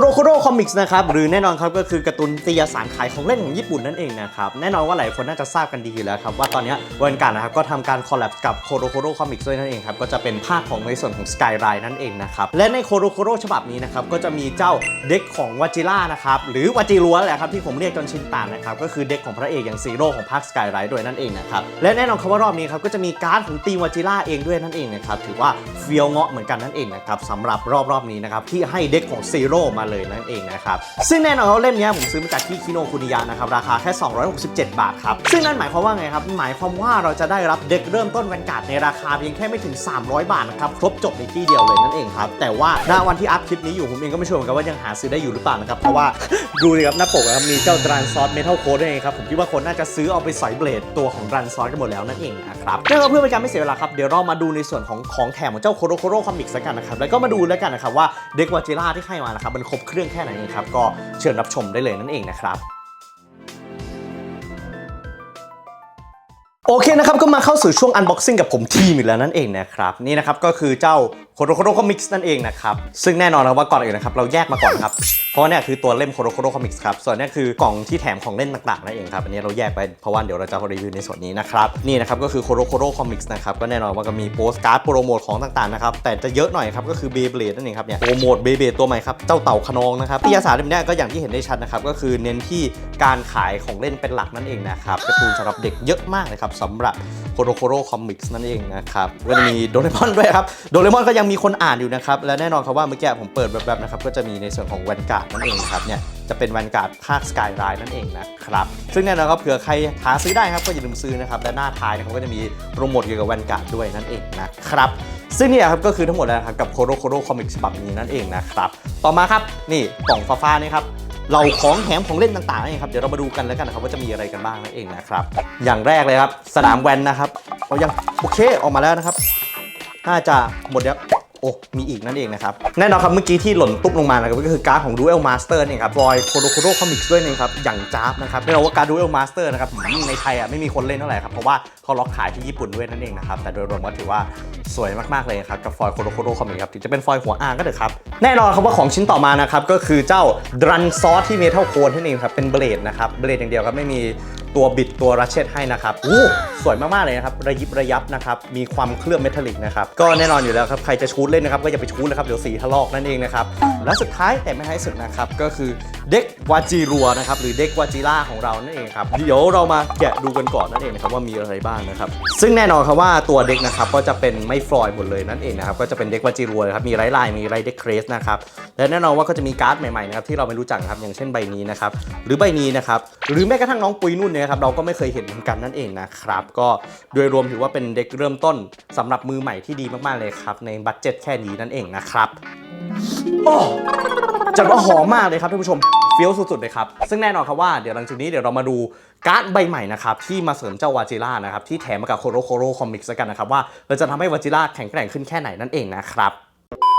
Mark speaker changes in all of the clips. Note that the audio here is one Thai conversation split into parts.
Speaker 1: โ o โ o โ o คอมิกส์นะครับหรือแน่นอนครับก็คือการ์ตูนนิตยสารขายของเล่นของญี่ปุ่นนั่นเองนะครับแน่นอนว่าหลายคนน่าจะทราบกันดีอยู่แล้วครับว่าตอนนี้เวนการนะครับก็ทำการคอลแลบกับโ o โ o โ o คอมิกส์ด้วยนั่นเองครับก็จะเป็นภาคของในส่วนของสกายไรนั่นเองนะครับและในโ o โ o โ o ฉบับนี้นะครับก็จะมีเจ้าเด็กของวาจิล่านะครับหรือวาจิรัวแหละครับที่ผมเรียกจนชินตานะครับก็คือเด็กของพระเอกอย่างซีโร่ของภาคสกายไรด้วยนั่นเองนะครับและแน่นอนครับว่ารอบนี้ครับก็จะมีการ์ดของทีมวาจิล่าเองด้วยนั่นเองนะครับถือว่าเฟี้ยวเงาะเหมือนกันนั่นเองนะครับสำหรับรอบรอบนี้นะครับที่ให้เด็กของซีโร่มาเลยนั่นเองนะครับซึ่งแน่นอนว่าเล่มนี้ผมซื้อมาจากที่คิโนคุนิยะนะครับราคาแค่ 267 บาทครับซึ่งนั่นหมายความว่าไงครับหมายความว่าเราจะได้รับเด็กเริ่มต้นแวนการ์ดในราคาเพียงแค่ไม่ถึง 300 บาทนะครับครบจบในที่เดียวเลยนั่นเองครับแต่ว่าณวันที่อัพคลิปนี้อยู่ผมเองก็ไม่ชัวร์เหมือนกันว่ายังหาซื้อได้อยู่หรือเปล่านะครับเพราะว่าดูเลยครับหน้าปกนะครับมีเจ้าดรันซอสเมทัลโค้ดเองครับผมคิดว่าคนน่าจะซื้อเอาไปสอยเบลดตัวของดรันซอสกันหมดแล้วนั่นเองนะครับเนื่องจากเพื่อเป็นการไม่เสียเวลาครับเดี๋ยวเรามาดูในส่วนของของแถมของเจ้าโคโรโคโรคอมิกส์กันนะครับแล้วก็มาดูแล้วกันนะครับว่าเด็กวาจิล่าที่ให้มานะครับมันครบเครื่องแค่ไหนครับ ก็เชิญรับชมได้เลยนั่นเองนะครับโอเคนะครับก็มาเข้าสู่ช่วง unboxing กับผมทีมอีกแล้วนั่นเองนะครับนี่นะครับก็คือเจ้า โคโรโคโรคอมิกส์นั่นเองนะครับ ซึ่งแน่นอนนะครับว่าก่อนอื่นนะครับเราแยกมาก่อนครับ เพราะว่าเนี่ยคือตัวเล่มโคโรโคโรคอมิกส์ครับ ส่วนนี้คือกล่องที่แถมของเล่นต่างๆนั่นเองครับ อันนี้เราแยกไปเพราะว่าเดี๋ยวเราจะรีวิวในส่วนนี้นะครับ นี่นะครับก็คือโคโรโคโรคอมิกส์นะครับ ก็แน่นอนว่าก็มีโปสการ์ดโปรโมทของต่างๆนะครับ แต่จะเยอะหน่อยครับก็คือเบเบลดนั่นเองครับเนี่ยโปรโมทเบเบลดตัวใหม่ครับ เจ้าเต่าขนองนะครับที่ยาสารเล่มนี้ก็อย่างที่เห็นได้ชัดนะครับ ก็คือเน้นที่การขายของเล่นเป็นหลักนั่นเองนะครับการ์ตูนสำหรับเด็กเยอะมากเลยครับสำหรับโคโรโคโรคอมิกส์นั่นเองนะครับก็จะมีโดเรมอนด้วยครับโดเรมอนก็ยังมีคนอ่านอยู่นะครับ และแน่นอนครับว่าเมื่อกี้ผมเปิดแบบๆนะครับ ก็จะมีในส่วนของแวนการ์ดนั่นเองครับเนี่ยจะเป็นแวนการ์ดภาคสกายไรนั่นเองนะครับ ซึ่งแน่นอนครับเผื่อใครหาซื้อได้ครับก็อย่าลืมซื้อนะครับ และหน้าท้ายนะครับก็จะมีโปรโมทเกี่ยวกับแวนการ์ดด้วยนั่นเองนะครับซึ่งนี่ครับก็คือทั้งหมดแล้วครับกับโคโรโคโรคอมิกฉบับนี้นั่นเองนะครับต่อมาครับนี่กล่องฟ้าๆนี่ครับเราของแถมของเล่นต่างๆนี่ครับเดี๋ยวเรามาดูกันแล้วกันนะครับว่าจะมีอะไรกันบ้างนั่นเองนะครับอย่างแรกเลยครับสนามแวนนะครับเอายังโอเคออกมาแล้วนะครับน่าจะหมดแล้ว โอ้มีอีกนั่นเองนะครับ แน่นอนครับเมื่อกี้ที่หล่นตุ๊บลงมานะครับก็คือการ์ดของ Duel Master เนี่ยครับรอยโคโดโคโดคอมิกด้วยนะครับอย่างจ้าบนะครับแน่นอนว่าการ์ด Duel Master นะครับหืมในไทยอะไม่มีคนเล่นเท่าไหร่ครับเพราะว่าเขาล็อกขายที่ญี่ปุ่นด้วยนั่นเองนะครับแต่โดยรวมก็ถือว่าสวยมากๆเลยครับกับฟอยโคโดโคโดคอมิกครับถึงจะเป็นฟอยหัวอ่างก็เถอะครับแน่นอนครับว่าของชิ้นต่อมานะครับก็คือเจ้าดรันซอสที่เมทัลโคนนั่นเองครับเป็นเบลดนะครับเบลดอย่างเดียวครับไม่มี ตัวบิดตัวรัชเชตให้นะครับอู้สวยมากๆเลยนะครับระยิบระยับนะครับมีความเคลือบเมทัลลิกนะครับก็แน่นอนอยู่แล้วครับใครจะชูดเล่นนะครับก็อย่าไปชูดนะครับเดี๋ยวสีทะลอกนั่นเองนะครับและสุดท้ายแต่ไม่ท้ายสุดนะครับก็คือเด็กวาจิรัวนะครับหรือเด็กวาจิล่าของเรานั่นเองครับเดี๋ยวเรามาแกะดูกันก่อนนั่นเองนะครับว่ามีอะไรบ้างนะครับซึ่งแน่นอนครับว่าตัวเด็กนะครับก็จะเป็นไม่ฟลอยด์หมดเลยนั่นเองนะครับก็จะเป็นเด็กวาจิรัวครับมีไร้ลายมีไรเด็กเครสนะครับและแน่นอนว่าก็จะมีการ์ดใหม่ๆนะครับที่เราไม่รู้จักครับอย่างเช่นใบนี้นะครับหรือใบนี้นะครับหรือแม้กระทั่งน้องปุยนุ่นเนี่ยนะครับเราก็ไม่เคยเห็นเหมือนกันนั่นเองนะครับ ก็โดยรวมถือว่าเป็นเด็กเริ่มต้นสำหรับมือใหม่ที่ดีมากๆเลยครับ ในบัตเจ็ตแค่นี้นั่นเองนะครับโอ้จัดว่าหอมมากเลยครับท่านผู้ชมเฟี้ยวสุดๆเลยครับซึ่งแน่นอนครับว่าเดี๋ยวหลังจากนี้เดี๋ยวเรามาดูการ์ดใบใหม่นะครับที่มาเสริมเจ้าวาจิล่านะครับที่แถมมากับโคโรโคโรคอมิกส์กันนะครับว่าเราจะทำให้วาจิล่าแข็งแกร่งขึ้นแค่ไหนนั่นเองนะครับ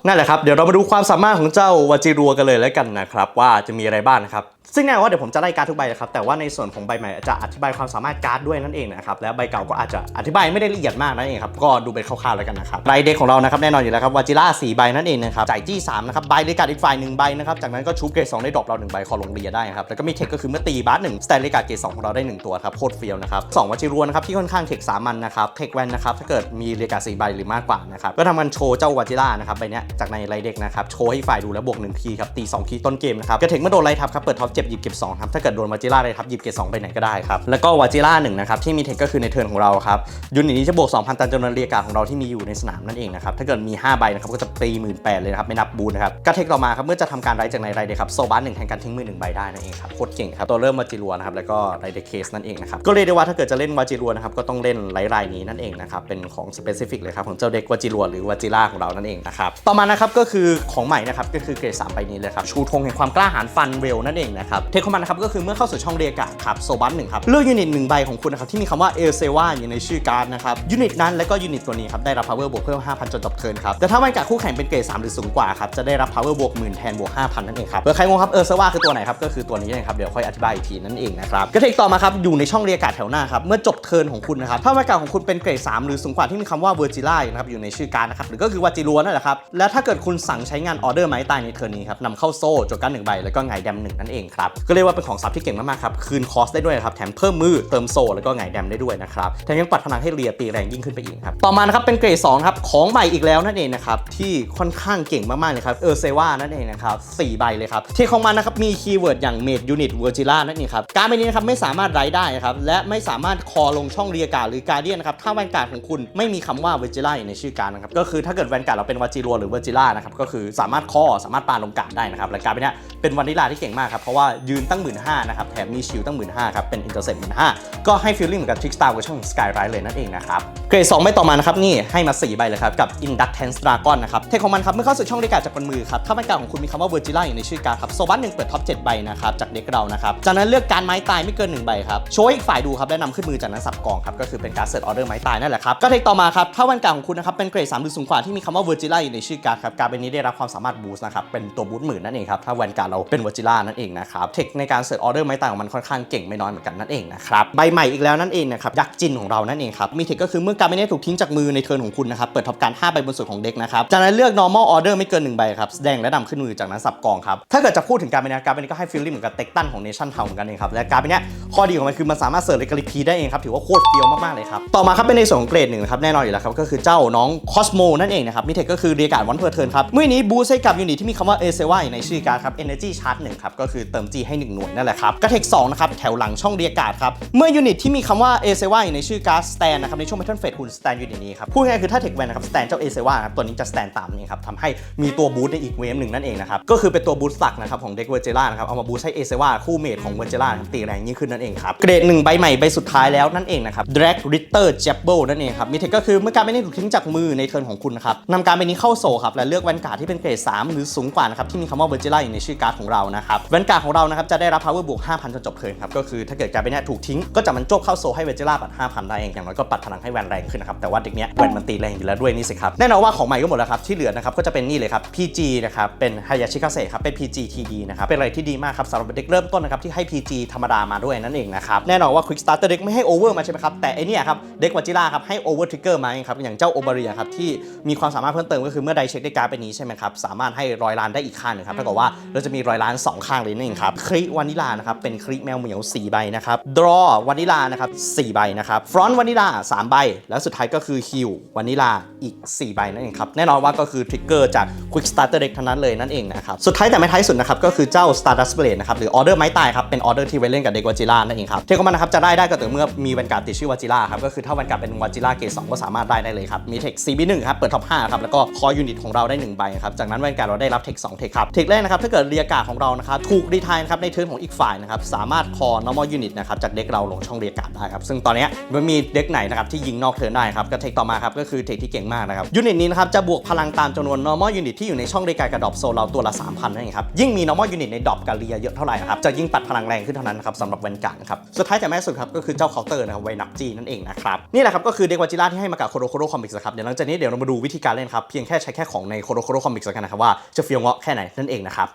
Speaker 1: นั่นแหละครับ เดี๋ยวเรามาดูความสามารถของเจ้าวาจิรัวกันเลยแล้วกันนะครับว่าจะมีอะไรบ้างนะครับซึ่งแน่ว่าเดี๋ยวผมจะไล่การ์ดทุกใบนะครับแต่ว่าในส่วนของใบใหม่จะอธิบายความสามารถการ์ดด้วยนั่นเองนะครับและใบเก่าก็อาจจะอธิบายไม่ได้ละเอียดมากนั่นเองครับก็ดูเป็นคร่าวๆแล้วกันนะครับรายเด็กของเรานะครับแน่นอนอยู่แล้วครับวาจิล่าสี่ใบนั่นเองนะครับจ่ายจี้สามนะครับใบเลกาดอีกฝ่ายหนึ่งใบนะครับจากนั้นก็ชูเกรดสองได้ดรอปเราหนึ่งใบคอลงเรียได้ครับแล้วก็มีเทคก็คือเมื่อตีบาสหนึ่งสแตนเลกาเกรดสองของเราได้หนึ่งตัวครับโคตรเฟี้ยวนะครับสองวาจิรัวนะครับที่ค่อนข้างเทคสามันนะครับเทคแวนนะครับถ้าเกิดมีเลกาสี่ใบหรือมากกว่านะครับก็ทำการโชว์เจ้าวาจิล่านะครับใบเนี้ยจากในไรเด็กนะครับ โชว์ให้ฝ่ายดูแล้วบวกหนึ่งทีครับตีสองทีต้นเกมนะครับกระเทคเมื่อโดนไล่ทับครับเปิดท็อปเจ็บหยิบเก็บสองครับถ้าเกิดโดนวาจิล่าไล่ทับหยิบเก็บสองไปไหนก็ได้ครับแล้วก็วาจิล่าหนึ่งนะครับที่มีเทคก็คือในเทิร์นของเราครับยูนิตนี้จะบวก2,000ตามจำนวนเรียกาของเราที่มีอยู่ในสนามนั่นเองนะครับถ้าเกิดมี5ใบนะครับก็จะตีหมื่นแปดเลยนะครับไม่นับบูนนะครับกระเทคต่อมาครับเมื่อจะทำการไล่จากในไรเด็กครับโซบัสหนึ่งแทนการทิ้งมือหนึ่งใบได้นั่นเองครับโคตรเก่งครับตัวเริ่มวาจิรัวนะครับแล้วก็ไรเด็กเคสนั่นเองนะครับก็เรียกได้ว่าถ้าเกิดจะเล่นวาจิรัวนะครับก็ต้องเล่นไลท์ไรนี้นั่นเองนะครับเป็นของสเปซิฟิกเลยครับของเจ้าเด็กวาจิรัวหรือวาจิล่าของเรานั่นเองนะครับต่อมานะครับก็คือของใหม่นะครับก็คือเกรดสามใบนี้เลยครับชูธงแห่งความกล้าหาญฟันเวลนั่นเองนะครับเทคของมันนะครับก็คือเมื่อเข้าสู่ช่องเรียกกาครับโซบัสหนึ่งครับเลือกยูนิตหนึ่งใบของคุณนะครับที่มีคำว่าเอลเซวาอยู่ในชื่อการ์ดนะครับยูนิตนั้นและก็ยูนิตตัวนี้ครับได้รับ power บวกเพิ่ม 5,000 จนจบเทิร์นครับแต่ถ้ามันกับคู่แข่งเป็นเกรด3หรือสูงกว่าครับจะได้รับ power บวกหมื่นแทนบวก5,000นั่นเองครับเผื่อใครงงครับเอลเซวาคือตัวไหนครับก็คือตัวนี้นะครับเดี๋ยวค่อยอธิบายอีกทีนั่นเองนะครับกระเทคต่อมาครับอยู่ในช่องเรียการ์ดแถวหน้าครับเมื่อจบเทิร์นของคุณนะครับถ้ามันกับของคุณเป็นเกรด3หรือสูงกว่าที่มีคำว่าเวอร์จิล่านะครับอยู่ในชื่อการ์ดนะครับหรือก็คือวาจิรัวนั่นแหละครับและและถ้าเกิดคุณสั่งใช้งานออเดอร์ไม้ตายในเทอร์นี้ครับนำเข้าโซ่โจกันหนึ่งใบแล้วก็ไงแดมหนึ่งนั่นเองครับก็เรียกว่าเป็นของซับที่เก่งมากๆครับคืนคอสได้ด้วยครับแถมเพิ่มมือเติมโซ่แล้วก็ไงแดมได้ด้วยนะครับแถมยังปัดพลังให้เรียตีแรงยิ่งขึ้นไปอีกครับต่อมานะครับเป็นเกรด2ครับของใหม่อีกแล้วนั่นเองนะครับที่ค่อนข้างเก่งมากๆเลยครับเออเซวานั่นเองนะครับสี่ใบเลยครับที่ของมันนะครับมีคีย์เวิร์ดอย่างเมดยูนิตเวอร์จิล่านั่นเองครับการ์ดใบนี้นะครับไม่สามารถไร้ได้ครับและไม่สามารถคอลงช่องเรียกาหรือการเดียนนะครับถ้าแวนการ์ดของคุณไม่มีคำว่าเวอร์จิล่าอยู่ในชื่อการนะครับก็คือถ้าเกิดแวนการ์ดเราเป็นวาจิรัวหรือเวอร์จิล่านะครับก็คือสามารถคอสามารถปาลงกาดได้นะครับและการ์ดใบเนี้ยเป็นวานิลาที่เก่งมากครับเพราะว่ายืนตั้งหมื่นห้านะครับแถมมีชิลตั้งหมื่นห้าครับเป็นอินเตอร์เซ็ปหมื่นห้าก็ให้ฟีลลิ่งเหมือนกับทริกสตาร์เวอร์ชันของสกายไรเลยนั่นเองนะครับเกรด2ใบต่อมานะครับนี่ให้มา4ใบเลยครับกับ Inductance Dragon นะครับเทคของมันครับเมื่อเข้าสู่ช่องเรียกการจากบนมือครับถ้าแวนการ์ดของคุณมีคำว่าเวอร์จิล่าอยู่ในชื่อการ์ครับโซบัสหนึ่งเปิดท็อป7ใบนะครับจากเด็กเรานะครับจากนั้นเลือกการไม้ตายไม่เกิน1ใบครับโชว์อีกฝ่ายดูครับและนำขึ้นมือจากนั้นสับกองครับก็คือเป็นการเสิร์ชออเดอร์ไม้ตายนั่นแหละครับก็เทคต่อมาครับถ้าแวนการ์ดของคุณนะครับเป็นเกรด3หรือสูงกว่าที่มีคำว่าเวอร์จิล่าอยู่ในชื่อการ์ดครับการ์ดใบนี้ได้รับความสามารถบูสต์นะครับเป็นตัวบูสต์หมื่นนั่นเองครับถ้าแวนการ์ดเราเป็นวอจิล่านั่นเองนะครับเทคในการเสิร์ชออเดอร์ไม้ต่ายของมันค่อนข้างเก่งไม่น้อยเหมือนกันนั่นเองนะครับใบใหม่อีกแล้วนั่นเองนะครับยักษ์จินของเรานั่นเองครับมีเทคก็คือเมื่อการ์ดใบนี้ถูกทิ้งจากมือในเทิร์นของคุณนะครับเปิดท็อปการ์ด5ใบบนสุดของเด็กนะครับจากนั้นเลือก normal order ไม่เกิน1ใบครับแสดงและนำขึ้นมือจากนั้นสับกองครับถ้าเกิดจะพูดถึงการ์ดใบนี้การ์ดใบนี้ก็ให้ฟีลลิ่งเหมือนกับเต็กตันของเนชั่นเทาเหมือนกันเองครับและการ์ดใบนี้ข้อดีของมันคือมันสามารถเสิร์ชเลกาลิพีได้เองครับถือว่าโคตรเฟี้ยวมากๆเลยครับต่อมาครับเป็นในส่วนของเกรดหนึ่งนะครับแน่นอนอยู่แล้วครับก็คือเจ้าน้องคอสโมนั่นเองนะครับมีเทคก็คือเรียกการวันเพอร์เทิร์นครับเมื่อนี้บูสให้กับยูนิตที่มีคำว่าเอเซวาในชื่อการครับ energy charge 1ครับก็คือเติม G ให้ 1 หน่วยนั่นแหละครับกระเทค2นะครับแถวหลังช่องเรียการ์ดครับเมื่อยูนิตที่มีคำว่าเอเซวาในชื่อการ์ด stand นะครับในช่วง pattern phase คุณ stand ยูนิตนี้ครับพูดง่ายๆคือถ้าเทคแวนนะครับ stand เจ้าเอเซวาครับตัวนี้จะ stand ตามนี้ครับทำให้มีตัวบูสในอีกเวฟหนึ่งนั่นเองนะครับก็คือเป็นตัวบูสต์หลักนะครับของเด็กเวอร์เจล่านะครับเอามาบูสให้เอเซวาคู่เมทของเวอร์เจล่าตีแรงยิ่งขึ้นนั่นเองครับเกรดหนึ่งใบใหม่ใบสุดท้ายแล้วนั่นเองนะครับ drag ritter jabble นั่นเองครับมีเทคก็คือเมื่อการใบนี้ถูกทิ้งจากมือในเทิร์นของคุณนะครับนำการใบนี้เข้าโซลครับและเลือกแวนการ์ดที่เป็นเกรด 3 หรือสูงกว่านะครับที่มีคำว่าเวอร์เจล่าอยู่ในชื่อการ์ดของเรานะครับแวนการ์ดของเรานะครับจะได้รับ power บวก 5,000 จนจบเทิร์นครับก็คือถ้าเกิดการใบนี้ถูกทิ้งก็จะมันโจบเข้าโซให้เวอร์เจล่าปัด5,000ได้เองอย่างน้อยก็ปัดพลังให้แวนแรงขึ้นนะครับแต่ว่าเด็กเนี้ยแวนมันตีแรงอยู่แล้วด้วยนี่สิครับแน่นอนว่าของใหม่ก็หมดแล้วครับที่เหลือนะครับก็จะเป็นนี่เลยครับ PG นะครับเป็น Hayashi Kase ครับเป็น PG TD นะครับเป็นอะไรที่ดีมากครับสำหรับเด็กเริ่มต้นนะครับที่ให้ PG ธรรมดามาด้วยนั่นเองนะครับแน่นอนว่า Quick Starter เด็กไม่ให้ Over มาใช่ไหมครับแต่ไอเนี่ยครับเด็กวัจิล่าครับให้ Over Trigger มาเองครับอย่างเจ้าโอบาเรียครับที่มีความสามารถเพิ่มเติมก็คือเมื่อใดเชคได้การ์ดเป็นนี้ใช่ไหมครับ สามารถให้ร้อยล้านได้อีกข้างหนึงครับเท่ากับว่าเราจะมีร้อยล้านสองข้างเลยนั่นเองครับคริวานิลานะครับเป็นคริแมวเหมียว 4 ใบนะครับ Draw วานิลานะครับ4ใบนะครับ Front วานิลา 3 ใบ แล้วสุดท้ายก็คือ Heal วานิลาอีก 4 ใบนั่นเองครับ แน่นอนว่าก็คือทริกเกอร์จาก Quick Starter Deck ทั้งนั้นเลยนั่นเองนะครับ สุดท้ายแต่ไม่ท้ายสุดนะครับก็คือเจ้า Stardust Blade นะครับหรือออเดอร์ไม้ตายครับเป็นออเดอร์ที่ไว้เล่นกับเด็กวาจิล่านั่นเองครับเทคของมันนะครับจะได้ได้ก็ต่อเมื่อมีแวนการ์ดติดชื่อวาจิล่าครับก็คือถ้าแวนการ์ดเป็นวาจิล่าเกรด2ก็สามารถได้ได้เลยครับมีเทค CB1 ครับเปิดท็อป5ครับแล้วก็คอยูนิตของเราได้หนึ่งใบครับจากนั้นแวนการ์ดเราได้รับเทค2เทคครับเทคแรกนะครับถ้าเกิดเรียการ์ของเรานะครับถูกรีทายนะครับในเทิร์นของอีกฝ่ายนะครับสามารถคอ normal unit นะครับจากเด็กเราลงช่องเรียการ์ได้ครับซึ่งตอนนี้มันมีเด็กไหนนะครับที่ยิงนอกเทิร์นได้ครับก็เทคต่อมาครับก็คือเทคที่เก่งมากนะครับยูนิตนี้นะครับจะบวกพลังตามจำนวน normal unit ที่อยู่ในช่องเรียการ์กับดอปโซลเราตัวละ3,000นั่นเองครับยิ่งมี normal unit ในดอปกับเรียเยอะเท่าไหร่นะครับจะยิ่งปัดพลังแรงขึ้นเท่านั้นครับสำหรับแวนการ์ดครับสุดท้ายแต่ไม่สุดครับก็คือเจ้าเคาน์เตอร์นะครับไวนักจีนั่นเองนะครับนี่แหละครับก็คือเด็กวาจิล่าที่ให้มากับโคโรโคโรคอมิกส์ครับเดี๋ยวหลังจากนี้เดี๋ยวเรามาดูวิธีการเล่นครับเพียงแค่ใช้แค่ของในโคโรโคโรคอมิกส์กันนะครับว่าจะเฟี้ยวเงาะแค่ไหนนั่นเองนะครับ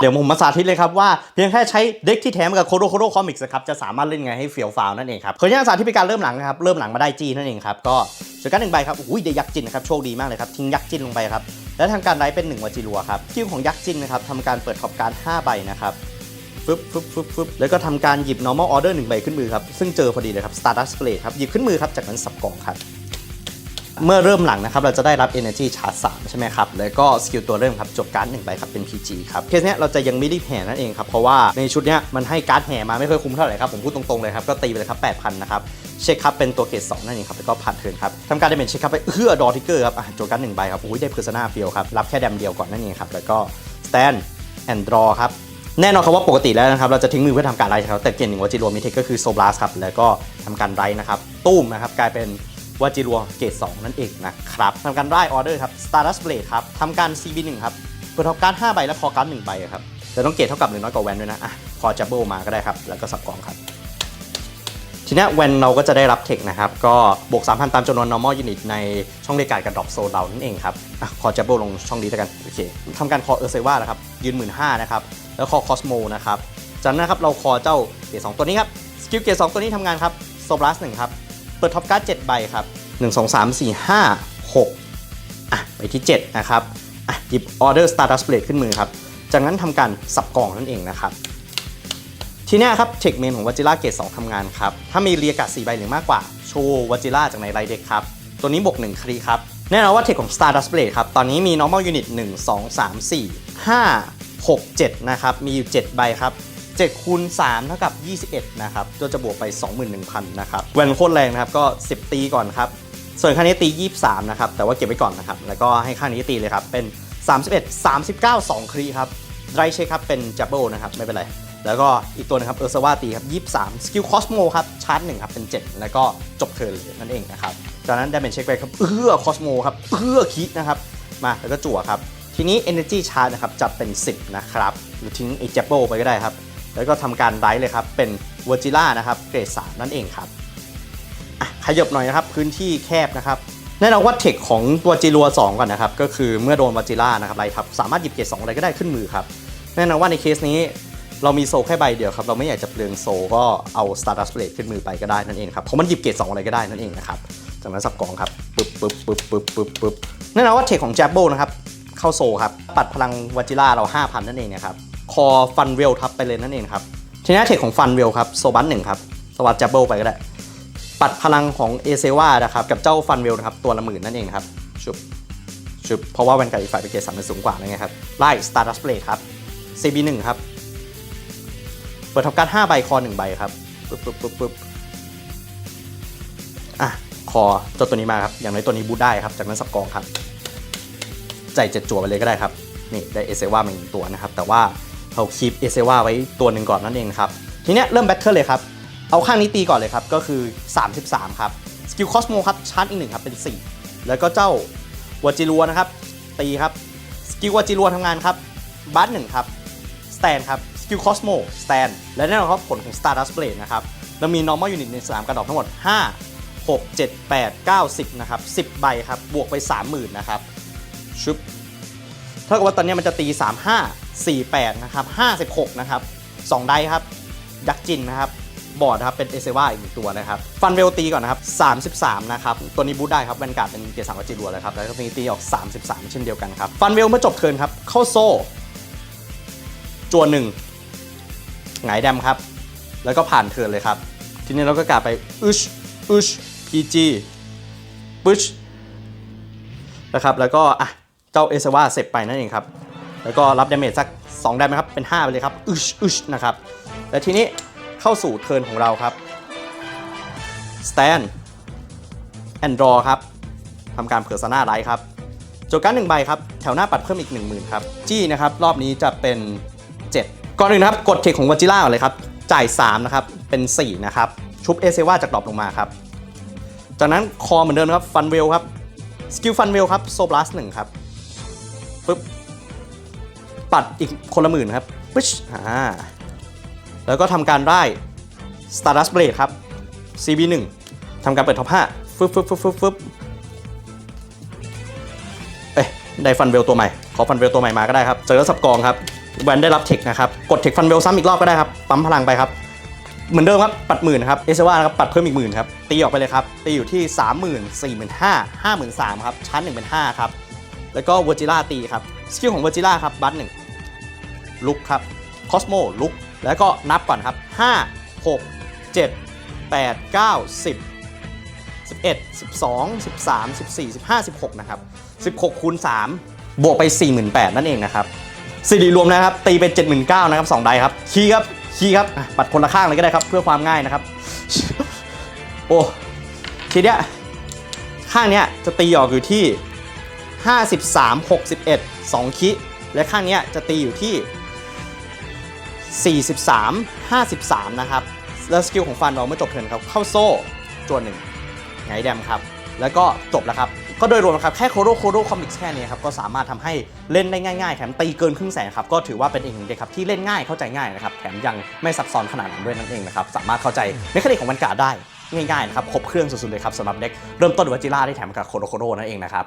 Speaker 1: เดี๋ยวผมมาสาธิตเลยครับว่าเพียงแค่ใช้เด็กที่แถมกับโคโรโคโรคอมิกส์ครับจะสามารถเล่นไงให้เฟี้ยวฟ้าวนั่นเองครับขออนุญาตสาธิตเป็นการเริ่มหลังนะครับเริ่มหลังมาได้จีนั่นเองครับก็สการหนึ่งใบครับอุ้ยได้ยักษ์จินนะครับโชคดีมากเลยครับทิ้งยักษ์จินลงไปครับแล้วทำการไลฟ์เป็น1วาจิรัวครับคิวของยักษ์จินนะครับทำการเปิดท็อปการ5ใบนะครับฟึบฟึบฟึบฟึบแล้วก็ทำการหยิบ normal order 1ใบขึ้นมือครับซึ่งเจอพอดีเลยครับ stardust blade ครับหยิบขึ้นมือครับจากนั้นสับกล่องครับ เมื่อเริ่มหลังนะครับเราจะได้รับ Energy Charge 3 ใช่ไหมครับ แล้วก็สกิลตัวเริ่มครับจบการ์ดหนึ่งใบครับเป็น PG ครับ เคสเนี้ยเราจะยังไม่รีบแห่นั่นเองครับ เพราะว่าในชุดเนี้ยมันให้การ์ดแห่มาไม่ค่อยคุ้มเท่าไหร่ครับผมพูดตรงๆเลยครับก็ตีไปเลยครับ8,000นะครับเช็คครับเป็นตัวเกรด2นั่นเองครับแล้วก็ผ่านเทิร์นครับทำการดาเมจเช็คครับไปเอื้อดอทิกเกอร์ครับจบการ์ดหนึ่งใบครับอุ้ยได้เพอร์ซนาฟิลครับรับแค่แดมเดียวก่อนนั่นเองครับแล้วก็ stand and draw ครับแน่นอนครับว่าปกติแล้วนะครับเราจะทิ้งมือเพื่อทำการไลท์ครับแต่เกณฑ์หนึ่งวาจิรัวมิเทคก็คือโซบลาสครับแล้วก็ทำการไลท์นะครับตุ้มนะครับกลายเป็น วาจิรัวเกรด2นั่นเองนะครับทำการไล่ออเดอร์ครับ Stardust Blade ครับทำการ CB1 ครับเปิดท็อปการ์ด5ใบและคอการ์ด1ใบครับแต่ต้องเกรดเท่ากับหรือน้อยกว่าแวนด้วยนะอะคอจับเบิลมาก็ได้ครับ แล้วก็สับกองครับ ทีนี้แวนเราก็จะได้รับเทคนะครับ ก็บวก 3,000 ตามจำนวน normal unit ในช่องเรียการกับดรอปโซลเรานั่นเองครับอะคอจับเบิลลงช่องนี้แล้วกันโอเคทำการคอเออร์เซวานะครับยืน1 5ื่นนะครับแล้วคอคอสโมนะครับจากนั้นครับเราคอเจ้าเกรดสองตัวนี้ครับสกิลเกรดสองตัวนี้ทำงานครับโซบลัสหนึ่งครับ เปิดท็อปการ์ด7ใบครับ1 2 3 4 5 6อะไปที่7นะครับอะหยิบ Order Stardust Blade ขึ้นมือครับ จากนั้นทำการสับกล่องนั่นเองนะครับทีนี้ครับเทคเมนของวัจิล่าเกต2ทำงานครับ ถ้ามีเรียกา4ใบหรือมากกว่า โชว์วัจิล่าจากในไรเด็กครับ ตัวนี้บวก1ครีครับ แน่นอนว่าเทคของ Stardust Blade ครับ ตอนนี้มี normal unit 1 2 3 4 5 6 7 นะครับ มีอยู่ 7 ใบครับ 7คูณ3เท่ากับ 21 นะครับ ก็จะบวกไป 21,000 นะครับแวนโคตรแรงนะครับ ก็ 10 ตีก่อนครับ ส่วนข้านี้ตี 23 นะครับ แต่ว่าเก็บไว้ก่อนนะครับ แล้วก็ให้ข้านี้ตีเลยครับ เป็น 31 39 2 ครีครับไรเชคครับ เป็นจับเบิลนะครับ ไม่เป็นไร แล้วก็อีกตัวนึงครับ เออร์ซาวาตีครับ 23 สกิลคอสโมครับ ชาร์จ1ครับ เป็น 7 แล้วก็จบเทิร์นเลยนั่นเองนะครับ จากนั้นได้เป็นเช็คไปครับ เอื้อคอสโมครับ เอื้อคินะครับ มาแล้วก็จั่วครับทีนี้ Energy Charge นะครับจะเป็น 10 นะครับ หรือทิ้งไอ้จับเบิลไปก็ได้ครับ แล้วก็ทำการไดฟ์เลยครับ เป็นวอร์จิล่านะครับเกรด3นั่นเองครับขยบหน่อยนะครับพื้นที่แคบนะครับแน่นอนว่าเทคของตัวจิรัว2ก่อนนะครับก็คือเมื่อโดนวาจิล่านะครับไล่ทับสามารถหยิบเกรด2อะไรก็ได้ขึ้นมือครับแน่นอนว่าในเคสนี้เรามีโซแค่ใบเดียวครับเราไม่อยากจะเปลืองโซก็เอา Stardust Blade ขึ้นมือไปก็ได้นั่นเองครับเพราะมันหยิบเกรด2อะไรก็ได้นั่นเองนะครับจากนั้นสับกองครับปึ๊บปึ๊บปึ๊บปึ๊บปึ๊บปึ๊บแน่นอนว่าเทคของ j a b b o นะครับเข้าโซครับปัดพลังวาจิล่าเรา 5,000 นั่นเองนะครับ คอฟันเวลทับไปเลยนั่นเองครับทีนี้เทคของฟันเวลครับโซบันหนึ่งครับสวัสด j a b b o ไปก็ได้ ปัดพลังของเอเซวานะครับกับเจ้าฟันเวลนะครับตัวละหมื่นนั่นเองครับชุบชุบเพราะว่าแวนการ์ดอีกฝ่ายเป็นเกรดสามสูงกว่านั่นไงครับไล่ Stardust Blade ครับ CB1 ครับเปิดทำการ5ใบคอ1ใบครับปึ๊บปึ๊บปึ๊บปึ๊บอะคอเจ้าตัวนี้มาครับ อย่างน้อยตัวนี้บูทได้ครับ จากนั้นสับกองครับ ใจเจ็ดจั่วไปเลยก็ได้ครับ นี่ได้เอเซวามาอีกตัวนะครับ แต่ว่า เราคีปเอเซวาไว้ตัวหนึ่งก่อนนั่นเองครับ ทีเนี้ยเริ่มแบทเทิลเลยครับ เอาข้างนี้ตีก่อนเลยครับ ก็คือ 33 ครับ สกิลคอสโมครับชาร์จอีกหนึ่งครับเป็น 4 แล้วก็เจ้าวาจิรัวนะครับ ตีครับ สกิลวาจิรัวทำงานครับบัสหนึ่งครับสแตนครับสกิลคอสโมสแตนและแน่นอนครับผลของ Stardust Blade นะครับเรามี normal unit ในสนามกระดอกทั้งหมด 5 6 7 8 9 10นะครับ10 ใบครับ บวกไป 30,000นะครับชุบเท่ากับว่าตอนนี้มันจะตี 35 48 นะครับ 56 นะครับ 2 ได้ครับยักจินนะครับ บอร์ดครับ เป็นเอเซวาอีกหนึ่งตัวนะครับ ฟันเวลตีก่อนนะครับ 33 นะครับ ตัวนี้บูทได้ครับแวนการ์ดเป็นเกียร์สามวัจิรัวเลยครับ แล้วก็มีตีออก 33 เช่นเดียวกันครับ ฟันเวลเมื่อจบเทิร์นครับ เข้าโซ่จวนหนึ่งหงายแดมครับ แล้วก็ผ่านเทิร์นเลยครับ ทีนี้เราก็กลับไปอึชอึชพีจีปึ๊ชนะครับ แล้วก็อะเจ้าเอเซวาเสร็จไปนั่นเองครับ แล้วก็รับดาเมจสัก2ได้ไหมครับเป็น5ไปเลยครับอึชอึชนะครับและทีนี้เข้าสู่เทิร์นของเราครับ stand and draw ครับทำการเผื่อซาน่าไลท์ครับโจการดหนึ่งใบครับแถวหน้าปัดเพิ่มอีก 10,000ครับจี้นะครับรอบนี้จะเป็น 7 ก่อนอื่นนะครับกดเทคของวาจิล่าเลยครับจ่าย3นะครับเป็น4นะครับชุบเอเซวาจากดรอปลงมาครับจากนั้นคอเหมือนเดิมครับฟันเวลครับสกิลฟันเวลครับโซบลัสหนึ่งครับปึ๊บ ปัดอีกคนละหมื่นครับปึ๊ชอ่าแล้วก็ทำการได้ Stardust Blade ครับ CB1 ทำการเปิดท็อป5ฟึบฟึบฟึบฟึบฟึบเอ้ยได้ฟันเวลตัวใหม่ ขอฟันเวลตัวใหม่มาก็ได้ครับ เจอสับกองครับแวนได้รับเทคนะครับ กดเทคฟันเวลซ้ำอีกรอบก็ได้ครับ ปั๊มพลังไปครับ เหมือนเดิมครับ ปัดหมื่นครับ เอเซวานะครับ ปัดเพิ่มอีกหมื่นครับ ตีออกไปเลยครับ ตีอยู่ที่ 3 0 0 0 0 4 5 0 0 0 5 3 0 0 0ครับ ชั้น1เป็น5ครับ แล้วก็วอร์จิล่าตีครับ สกิลของวอร์จิล่าครับ บัตหนึ่ง ลุกครับคอสโมลุกแล้วก็นับก่อนครับ 5 6 7 8 9 10 11 12 13 14 15 16 นะครับ 16 คูณ 3 บวกไป 48,000 นั่นเองนะครับสิริรวมนะครับ ตีเป็น79,000 นะครับ2ไดครับ คีครับ คีครับ ปัดคนละข้างเลยก็ได้ครับ เพื่อความง่ายนะครับ โอ้ทีเนี้ยข้างเนี้ยจะตีออกอยู่ที่ 53 61 2 คิ และข้างเนี้ยจะตีอยู่ที่ 43 53 นะครับ แล้วสกิลของฟันเราเมื่อจบเทิร์นครับ เข้าโซ่จวนหนึ่งไงแดมครับ แล้วก็จบแล้วครับ ก็โดยรวมนะครับ แค่โคโรโคโรคอมิกส์แค่นี้ครับ ก็สามารถทำให้เล่นได้ง่ายๆ แถมตีเกินครึ่งแสนครับ ก็ถือว่าเป็นอีกหนึ่งเด็กครับที่เล่นง่ายเข้าใจง่ายนะครับ แถมยังไม่ซับซ้อนขนาดนั้นด้วยนั่นเองนะครับ สามารถเข้าใจเมคานิกของมันกาได้ ง่ายๆนะครับครบเครื่องสุดๆเลยครับสำหรับเด็กเริ่มต้นวัจิล่าที่แถมกับโคโรโคโรนั่นเองนะครับ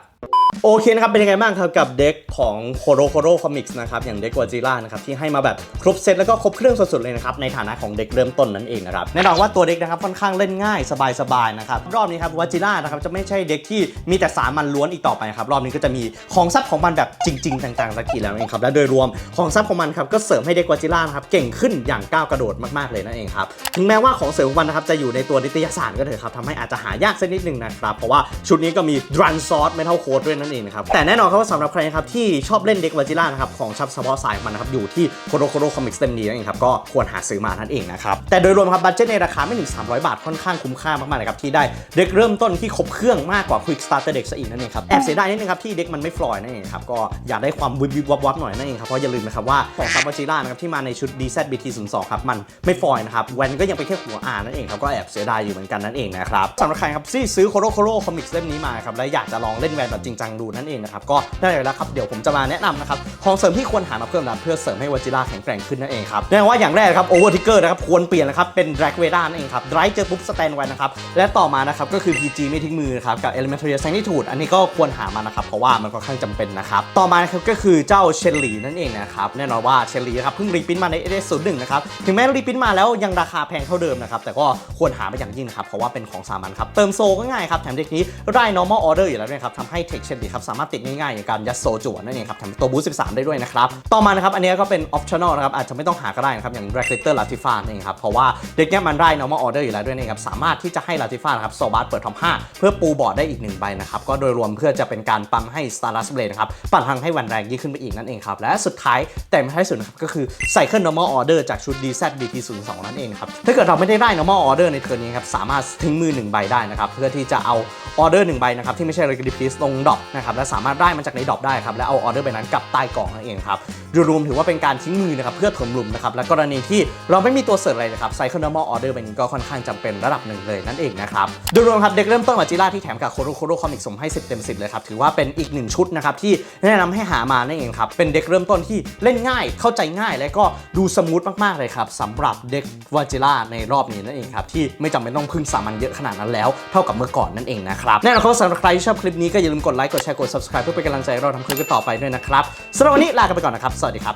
Speaker 1: โอเคนะครับ เป็นยังไงบ้างครับกับเด็กของโคโรโคโรคอมิกส์นะครับ อย่างเด็กวาจิล่านะครับ ที่ให้มาแบบครบเซตแล้วก็ครบเครื่องสุดๆเลยนะครับ ในฐานะของเด็กเริ่มต้นนั่นเองนะครับ แน่นอนว่าตัวเด็กนะครับ ค่อนข้างเล่นง่ายสบายๆนะครับ รอบนี้ครับวาจิล่านะครับ จะไม่ใช่เด็กที่มีแต่สามันล้วนอีกต่อไปครับ รอบนี้ก็จะมีของซับของมันแบบจริงๆต่างๆสักทีแล้วเองครับและโดยรวมของซับของมันครับก็เสริมให้เด็กวาจิล่านะครับเก่งขึ้นอย่างก้าวกระโดดมากๆเลยนั่นเองครับถึงแม้ว่าของเสริมของมันนะครับจะอยู่ในตัวนิตยสารก็เถอะครับทำให้อาจจะหายากสักนิดหนึ่งนะครับ เพราะว่าชุดนี้ก็มีดรันซอสเมทัลโคดด้วยนั่นเองนะครับ แต่แน่นอนครับว่าสำหรับใครนะครับที่ชอบเล่นเด็กวาจิล่านะครับของชับเฉพาะสายมันนะครับอยู่ที่โคโรโคโรคอมิกส์เต็มนี้นั่นเองครับก็ควรหาซื้อมานั่นเองนะครับแต่โดยรวมครับบัตเจ็ตในราคาไม่ถึง 300 บาทค่อนข้างคุ้มค่ามากๆเลยครับที่ได้เด็กเริ่มต้นที่ครบเครื่องมากกว่า Quick Starter เด็กซะอีกนั่นเองครับแอบเสียดายนิดนึงครับที่เด็กมันไม่ฟลอยนั่นเองครับก็อยากได้ความวิบวิบวับวับหน่อยนั่นเองครับเพราะอย่าลืมนะครับว่าของซับวาจิล่านะครับที่มาในชุด DZBT02 ครับมันไม่ฟลอยนะครับแวนก็ยังเป็นแค่หัวอ่านนั่นเองครับก็แอบเสียดายอยู่เมือนกันนั่นเองนะครับสำหรับใครครับที่ซื้อโคโรโคโรคอมิกส์เล่มนี้มาครับและอยากจะลองเล่นแวนแบบจริงจังดูนั่นเองนะครับก็ได้เลยแล้วครับเดี๋ยวผมจะมาแนะนำนะครับของเสริมที่ควรหามาเพิ่มนะเพื่อเสริมให้วาจิล่าแข็งแกร่งขึ้นนั่นเองครับแน่ว่าอย่างแรกครับโอเวอร์ทิกเกอร์นะครับควรเปลี่ยนนะครับเป็น Drag v a d a นั่นเองครับไดร์เจอปุ๊บสแตนไว้นะครับและต่อมานะครับก็คือ PG ไม่ทิ้งมือครับกับ Elementary Sanctitude อันนี้ก็ควรหามานะครับเพราะว่ามันค่อนข้างจำเป็นนะครับต่อมานะครับก็คือเจ้าเชลลีนั่นเองนะครับแน่นอนว่าเชลลีครับเพิ่งรีพิมพ์มาใน s 0 1นะครับถึงแม้รีพิมพ์มาแล้วยังราคาแพงเท่าเดิมนะครับแต่ก็ควรหามาอย่างยิ่งนะครับเพราะว่าเป็นของสามัญครับเติมโซก็ง่ายครับแถมเด็กนี้ได้ normal order อยู่แล้วด้วยครับทำให้เทคเชลลีครับสามารถติดง่ายๆอย่างการยัดโซจวนนั่นเองครับแถมตัวบูส13 ได้ด้วยนะครับต่อมานะครับอันนี้ก็เป็น optional นะครับอาจจะไม่ต้องหาก็ได้นะครับอย่าง Drag Litter Latifa นั่นเองครับเพราะว่าเด็กเนี้ยมันได้ normal order อยู่แล้วด้วยนะครับสามารถที่จะให้ Latifa นะครับโซบาร์เปิดท็อป5เพื่อปูบอร์ดได้อีกหนึ่งใบนะครับก็โดยรวมเพื่อจะเป็นการปั๊มให้ Stardust Blade นะครับปั่นพลังให้วันแรงยิ่งขึ้นไปอีกนั่นเองครับและสุดท้ายแต่ไม่ท้ายสุดนะครับก็คือ Cycle Normal Order จากชุด DZ BT02 นั่นเองครับถ้าเกิดเราไม่ได้ได้ Normal Order ในเทิร์นนี้ครับสามารถทิ้งมือหนึ่งใบได้นะครับ เพื่อที่จะเอาออเดอร์หนึ่งใบนะครับที่ไม่ใช่ Regular Piece ลงดรอปนะครับและสามารถได้มาจากในดรอปได้ครับและเอาออเดอร์ใบนั้นกลับใต้กล่องนั่นเองครับโดยรวมถือว่าเป็นการทิ้งมือนะครับเพื่อถมหลุมนะครับและกรณีที่เราไม่มีตัวเสิร์ฟอะไรนะครับ Cycle Normal Order ใบนี้ก็ค่อนข้างจำเป็นระดับหนึ่งเลยนั่นเองนะครับโดยรวมครับเด็กเริ่มต้นมาจิล่าที่แถมกับโคโรโคโรคอมิกสมให้10เต็ม10เลยครับถือว่าเป็นอีกหนึ่งชุดนะครับที่แนะนำให้หามานั่นเองครับเป็นเด็กเริ่มต้นที่เล่นง่ายเข้าใจง่ายและก็ดูสมูทมากๆเลยครับสำหรับเด็กวาจิล่าในรอบนี้นั่นเองครับที่ไม่จำเป็นต้องพึ่งสามัญเยอะขนาดนั้นแล้ว เท่ากับเมื่อก่อนนั่นเองนะครับแน่นอนครับสำหรับใครที่ชอบคลิปนี้ก็อย่าลืมกดไลค์กดแชร์กด subscribe เพื่อเป็นกำลังใจให้เราทำคลิปกันต่อไปด้วยนะครับสำหรับวันนี้ลากันไปก่อนนะครับ สวัสดีครับ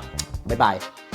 Speaker 1: บ๊ายบาย